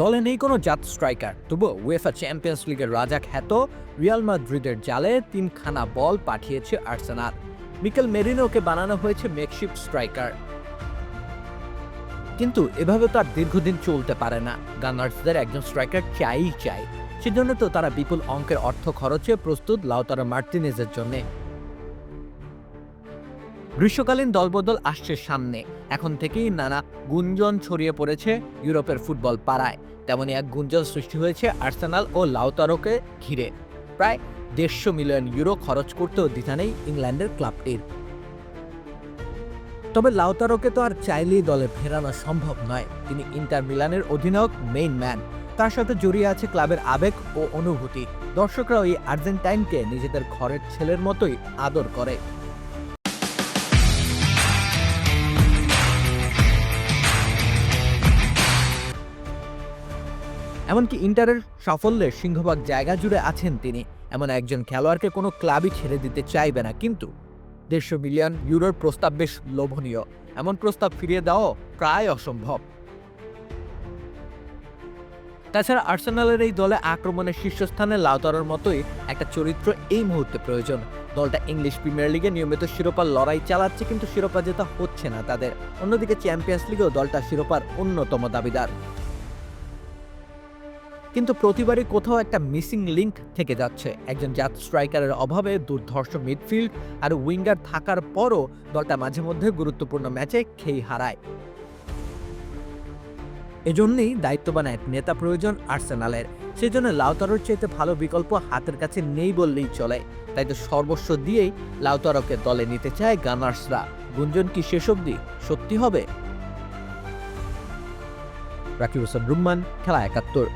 দলে নেই কোনো জাত স্ট্রাইকার। তবুও উয়েফা চ্যাম্পিয়ন্স লিগের রাজা খ্যাত রিয়াল মাদ্রিদের জালে তিনখানা বল পাঠিয়েছে আর্সেনাল। মিকেল মেরিনোকে বানানো হয়েছে মেকশিপ স্ট্রাইকার কিন্তু এভাবে তো আর দীর্ঘদিন চলতে পারে না। গানার্সদের একজন স্ট্রাইকার চাইই চাই। সেজন্য তো তারা বিপুল অঙ্কের অর্থ খরচে প্রস্তুত লাউতারা মার্টিনেজের জন্য। গ্রীষ্মকালীন দলবদল আসছে সামনে। এখন থেকেই নানা গুঞ্জন ছড়িয়ে পড়েছে ইউরোপের ফুটবল পাড়ায়। তেমনই এক গুঞ্জন সৃষ্টি হয়েছে আর্সেনাল ও লাউতারোকে ঘিরে। প্রায় দেড়শো মিলিয়ন ইউরো খরচ করতেও দ্বিধা নেই ইংল্যান্ডের ক্লাবটির। তবে লাউতারোকে তো আর চাইলেই দলে ফেরানো সম্ভব নয়। তিনি ইন্টার মিলানের অধিনায়ক, মেইন ম্যান। তার সাথে জড়িয়ে আছে ক্লাবের আবেগ ও অনুভূতি। দর্শকরা এই আর্জেন্টাইনকে নিজেদের ঘরের ছেলের মতোই আদর করে। এমনকি ইন্টারের সাফল্যের সিংহভাগ জায়গা জুড়ে আছেন তিনি। এমন একজন খেলোয়াড়কে কোনো ক্লাবই ছেড়ে দিতে চাইবে না, কিন্তু দেড়শো মিলিয়ন ইউরোর প্রস্তাব বেশ লোভনীয়। এমন প্রস্তাব ফিরিয়ে দেওয়াও প্রায় অসম্ভব। তাছাড়া আর্সেনালের এই দলে আক্রমণের শীর্ষস্থানে লাউতারোর মতোই একটা চরিত্র এই মুহূর্তে প্রয়োজন। দলটা ইংলিশ প্রিমিয়ার লিগে নিয়মিত শিরোপার লড়াই চালাচ্ছে, কিন্তু শিরোপা জেতা হচ্ছে না তাদের। অন্যদিকে চ্যাম্পিয়ন্স লিগেও দলটা শিরোপার অন্যতম দাবিদার। কিন্তু প্রতিবারই কোথাও একটা মিসিং লিংক থেকে যাচ্ছে। একজন জাত স্ট্রাইকারের অভাবে দুর্ধর্ষ মিডফিল্ড আর উইঙ্গার থাকার পরও দলটা মাঝে মধ্যে গুরুত্বপূর্ণ ম্যাচে খেই হারায়। এজন্যই দায়িত্ববান এক নেতা প্রয়োজন আর্সেনালের। সেজন্য লাউতারোর চাইতে ভালো বিকল্প হাতের কাছে নেই বললেই চলে। তাই তো সর্বস্ব দিয়েই লাউতারোকে দলে নিতে চায় গানার্সরা। গুঞ্জন কি শেষ অবধি? সত্যি হবে? রাকিব হোসেন রুম্মান, খেলা একাত্তর।